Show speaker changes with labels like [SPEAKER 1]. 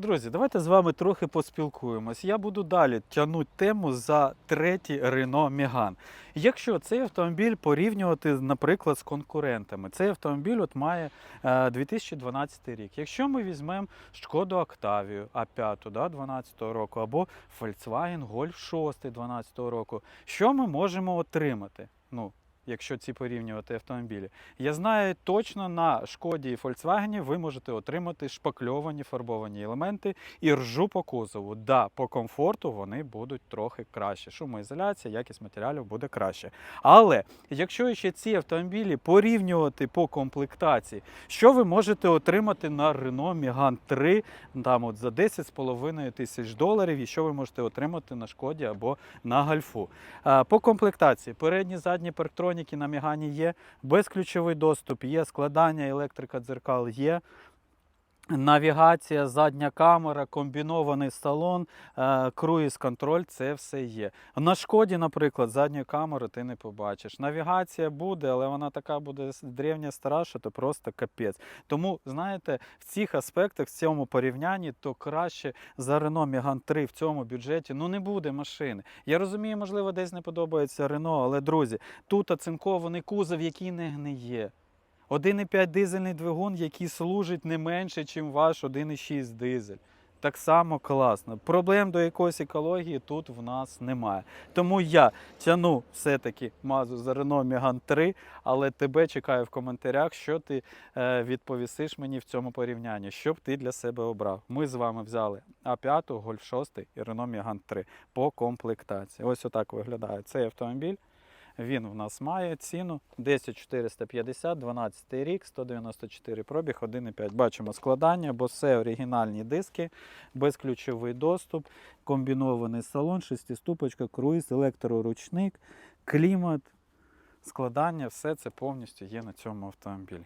[SPEAKER 1] Друзі, давайте з вами трохи поспілкуємось. Я буду далі тягнути тему за третій Renault Megane. Якщо цей автомобіль порівнювати, наприклад, з конкурентами, цей автомобіль от має е, 2012 рік. Якщо ми візьмемо Шкоду Octavia А5 да, 12 року або Volkswagen Golf 6 12 року, що ми можемо отримати? Ну, якщо ці порівнювати автомобілі. Я знаю точно на шкоді і Volkswagen ви можете отримати шпакльовані фарбовані елементи і ржу по кузову. Да, по комфорту вони будуть трохи краще. Шумоізоляція, якість матеріалів буде краще. Але якщо ще ці автомобілі порівнювати по комплектації, що ви можете отримати на Renault Megane 3 там от за 10,5 тисяч доларів, і що ви можете отримати на шкоді або на гальфу. По комплектації передні задні парктроніки на Мігані є, безключовий доступ є, складання електрика дзеркал є. Навігація, задня камера, комбінований салон, е, круїз контроль це все є. На шкоді, наприклад, задню камеру ти не побачиш. Навігація буде, але вона така буде древня стара, що то просто капець. Тому, знаєте, в цих аспектах, в цьому порівнянні, то краще за Renault Megane 3 в цьому бюджеті ну не буде машини. Я розумію, можливо, десь не подобається Renault, але друзі, тут оцинкований кузов, який не гниє. 1,5 дизельний двигун, який служить не менше, ніж ваш 1,6 дизель. Так само класно. Проблем до якоїсь екології тут в нас немає. Тому я тяну все-таки мазу за Renault Megane 3, але тебе чекаю в коментарях, що ти е, відповісиш мені в цьому порівнянні, що б ти для себе обрав. Ми з вами взяли А5, Golf 6 і Renault Megane 3 по комплектації. Ось отак виглядає цей автомобіль. Він в нас має ціну 10450, 12 рік, 194 пробіг, 1,5. Бачимо складання, бо все оригінальні диски, безключовий доступ, комбінований салон, шестиступочка, круїз, електроручник, клімат, складання, все це повністю є на цьому автомобілі.